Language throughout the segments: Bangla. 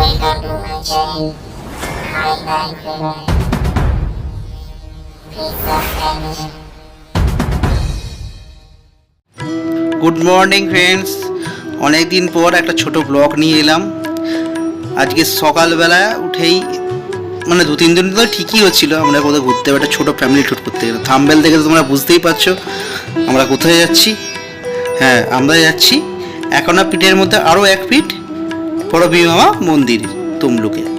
My গুড মর্নিং ফ্রেন্ডস অনেক দিন পর একটা ছোট ব্লগ নিয়ে এলাম। আজকে সকালবেলা উঠেই মানে দু, তিন দিন তো ঠিকই হচ্ছিল। আমরা কোথাও ঘুরতে একটা ছোটো ফ্যামিলি ট্যুর করতে গেলে থাম্বেল দেখে তো তোমরা বুঝতেই পারছ আমরা কোথায় যাচ্ছি। হ্যাঁ আমরা যাচ্ছি এখনও পিঠের মধ্যে, আরও এক পিঠ। বড় মন্দির তমলুকে।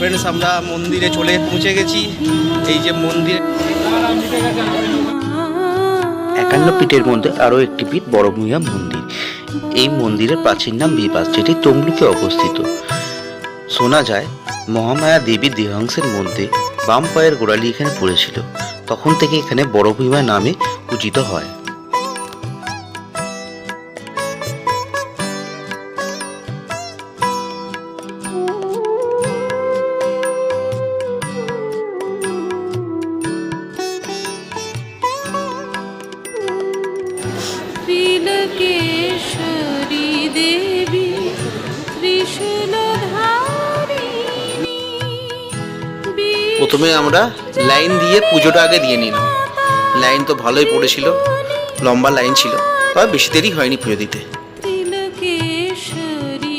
ফ্রেন্ডস আমরা মন্দিরে চলে পৌঁছে গেছি। এই যে মন্দির একান্ন পীঠের মধ্যে আরও একটি পীঠ বড়ভূমিয়া মন্দির। এই মন্দিরের প্রাচীন নাম বিপাস যেটি তমলুকে অবস্থিত। শোনা যায়, মহামায়া দেবীর দেহাংশের মধ্যে বাম পায়ের গোড়ালি এখানে পড়েছিল। তখন থেকে এখানে বড়ভূমিয়া নামে পূজিত হয়। প্রথমে আমরা লাইন দিয়ে পুজোটা আগে দিয়ে নিলাম। লাইন তো ভালোই পড়েছিল, লম্বা লাইন ছিল, তবে বেশি দেরি হয়নি পুজো দিতে। ত্রিলোকেশ্বরী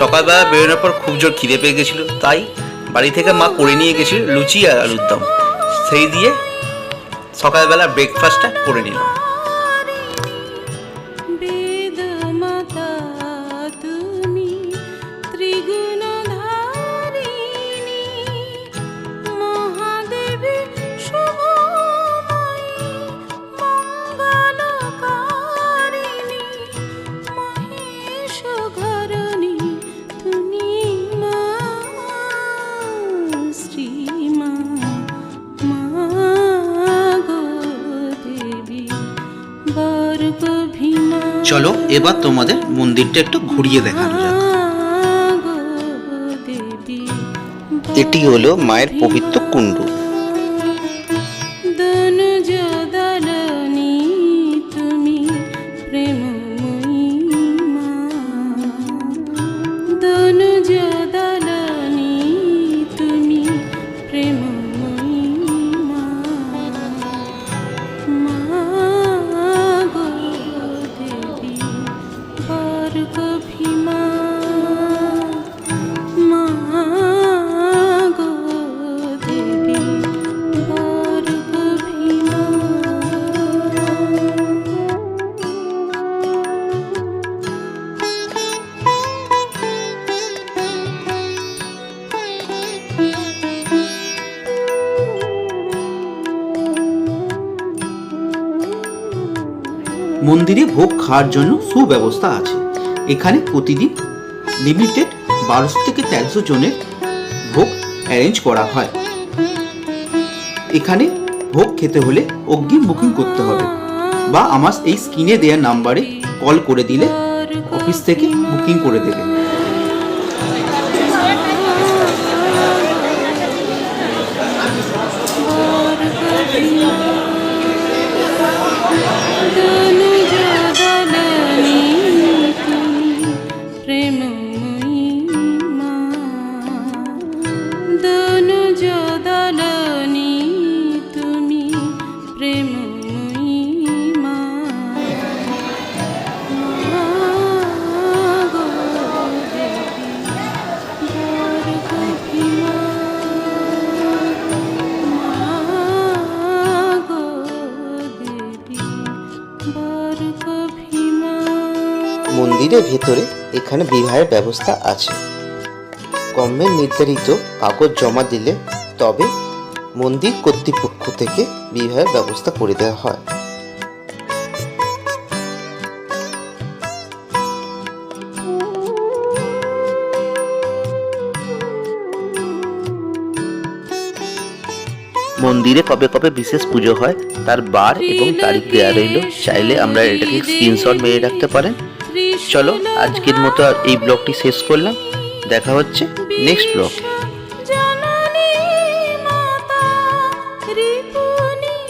সকালবেলা বেরোনোর পর খুব জোর খিদে পেয়ে গেছিল, তাই বাড়ি থেকে মা করে নিয়ে গেছিল লুচি আর আলুর দম। সেই দিয়ে সকালবেলা ব্রেকফাস্টটা করে নিলাম। চলো এবার তোমাদের মন্দিরটা একটু ঘুরিয়ে দেখানো যাক। এটি হলো মায়ের পবিত্র কুণ্ড। মন্দিরে ভোগ খাওয়ার জন্য সুব্যবস্থা আছে। এখানে প্রতিদিন লিমিটেড বারোশো থেকে তেরোশো জনের ভোগ অ্যারেঞ্জ করা হয়। এখানে ভোগ খেতে হলে অগ্রিম বুকিং করতে হবে বা আমার এই স্ক্রিনে দেওয়া নাম্বারে কল করে দিলে অফিস থেকে বুকিং করে দেবে। দনুজদলনি মন্দিরের ভেতরে এখানে বিবাহের ব্যবস্থা আছে। গভর্নমেন্ট নির্ধারিত কাগজ জমা দিলে তবে মন্দির কর্তৃপক্ষ থেকে বিবাহের ব্যবস্থা করে দেওয়া হয়। মন্দিরে কবে কবে বিশেষ পুজো হয়, তার বার এবং তারিখ দেওয়া রইল। চাইলে আমরা এটাকে স্ক্রিনশট মেরে রাখতে পারেন। চলো, আজকের মতো এই ব্লগটি শেষ করলাম। দেখা হচ্ছে নেক্সট ব্লগ